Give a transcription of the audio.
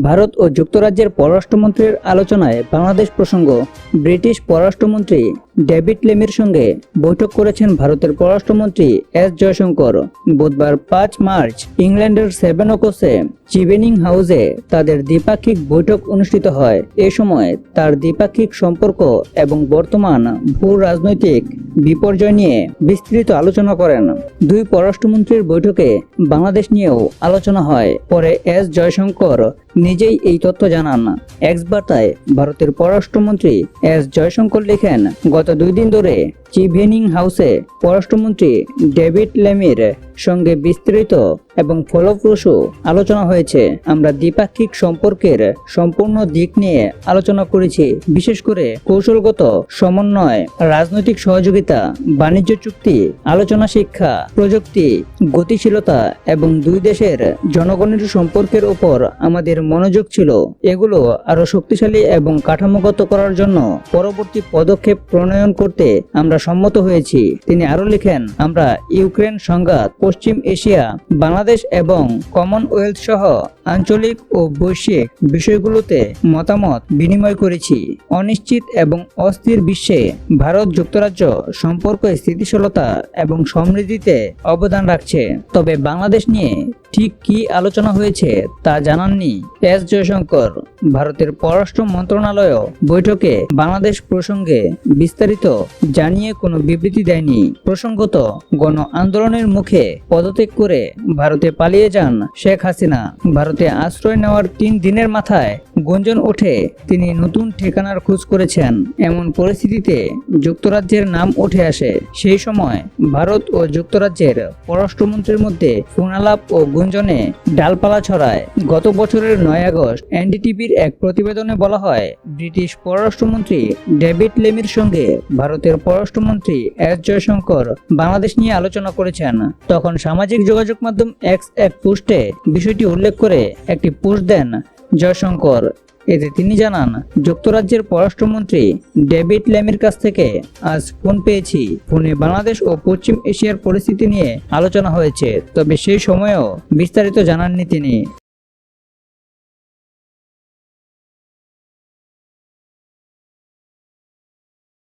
ভারত ও যুক্তরাজ্যের পররাষ্ট্রমন্ত্রীর আলোচনায় বাংলাদেশ প্রসঙ্গ ব্রিটিশ পররাষ্ট্রমন্ত্রী ডেভিড লেমের সঙ্গে বৈঠক করেছেন ভারতের পররাষ্ট্রমন্ত্রী এস জয়শঙ্কর। বুধবার পাঁচ মার্চ ইংল্যান্ডের সেভেন ওকোসে চিভেনিং হাউসে তাদের দ্বিপাক্ষিক বৈঠক অনুষ্ঠিত হয়। এ সময় তার দ্বিপাক্ষিক সম্পর্ক এবং বর্তমান ভূ রাজনৈতিক বিপর্যয় নিয়ে বিস্তৃত আলোচনা করেন। দুই পররাষ্ট্রমন্ত্রীর বৈঠকে বাংলাদেশ নিয়েও আলোচনা হয়। পরে এস জয়শঙ্কর নিজেই এই তথ্য জানান। এক্স বার্তায় ভারতের পররাষ্ট্রমন্ত্রী এস জয়শঙ্কর লেখেন, গত দুই দিন ধরে চিভেনিং হাউসে পররাষ্ট্রমন্ত্রী ডেভিড লেমির সঙ্গে বিস্তৃত এবং ফলপ্রসূ আলোচনা হয়েছে। আমরা দ্বিপাক্ষিক সম্পর্কের সম্পূর্ণ দিক নিয়ে আলোচনা করেছি, বিশেষ করে কৌশলগত সমন্বয়, রাজনৈতিক সহযোগিতা, বাণিজ্য চুক্তি, আলোচনা শিক্ষা, প্রযুক্তি, গতিশীলতা এবং দুই দেশের জনগণের সম্পর্কের উপর আমাদের মনোযোগ ছিল। এগুলো আরও শক্তিশালী এবং কাঠামোগত করার জন্য পরবর্তী পদক্ষেপ প্রণয়ন করতে আমরা সম্মত হয়েছি। তিনি আরও লিখেন, আমরা ইউক্রেন সংঘাত পশ্চিম এশিয়া, বাংলাদেশ এবং কমনওয়েলথ সহ আঞ্চলিক ও বৈশ্বিক বিষয়গুলোতে মতামত বিনিময় করেছি। অনিশ্চিত এবং অস্থির বিশ্বে ভারত যুক্তরাজ্য সম্পর্ক স্থিতিশীলতা এবং সমৃদ্ধিতে অবদান রাখছে। তবে বাংলাদেশ নিয়ে ঠিক কি আলোচনা হয়েছে তা জানাননি এস জয়শঙ্কর। ভারতের পররাষ্ট্র মন্ত্রণালয় বৈঠকে বাংলাদেশ প্রসঙ্গে বিস্তারিত জানিয়ে কোনো বিবৃতি দেয়নি। প্রসঙ্গত, গণ আন্দোলনের মুখে পদত্যাগ করে ভারতে পালিয়ে যান শেখ হাসিনা। ভারতে আশ্রয় নেওয়ার তিন দিনের মাথায় গুঞ্জন ওঠে তিনি নতুন ঠিকানার খোঁজ করেছেন। এমন পরিস্থিতিতে যুক্তরাজ্যের নাম উঠে আসে। সেই সময় ভারত ও যুক্তরাজ্যের পররাষ্ট্রমন্ত্রীর মধ্যে ফোনালাপ ও গুঞ্জনে ডালপালা ছড়ায়। গত বছরের নয় আগস্ট এনডিটিভির এক প্রতিবেদনে বলা হয়, ব্রিটিশ পররাষ্ট্রমন্ত্রী ডেভিড লেমির সঙ্গে ভারতের পররাষ্ট্রমন্ত্রী এস জয়শঙ্কর বাংলাদেশ নিয়ে আলোচনা করেছেন। তখন সামাজিক যোগাযোগ মাধ্যম এক্স এক পোস্টে বিষয়টি উল্লেখ করে একটি পোস্ট দেন জয়শঙ্কর। এতে তিনি জানান, যুক্তরাজ্যের পররাষ্ট্রমন্ত্রী ডেভিড লেমির কাছ থেকে আজ ফোন পেয়েছি। ফোনে বাংলাদেশ ও পশ্চিম এশিয়ার পরিস্থিতি নিয়ে আলোচনা হয়েছে, তবে সেই সময়েও বিস্তারিত জানাননি তিনি।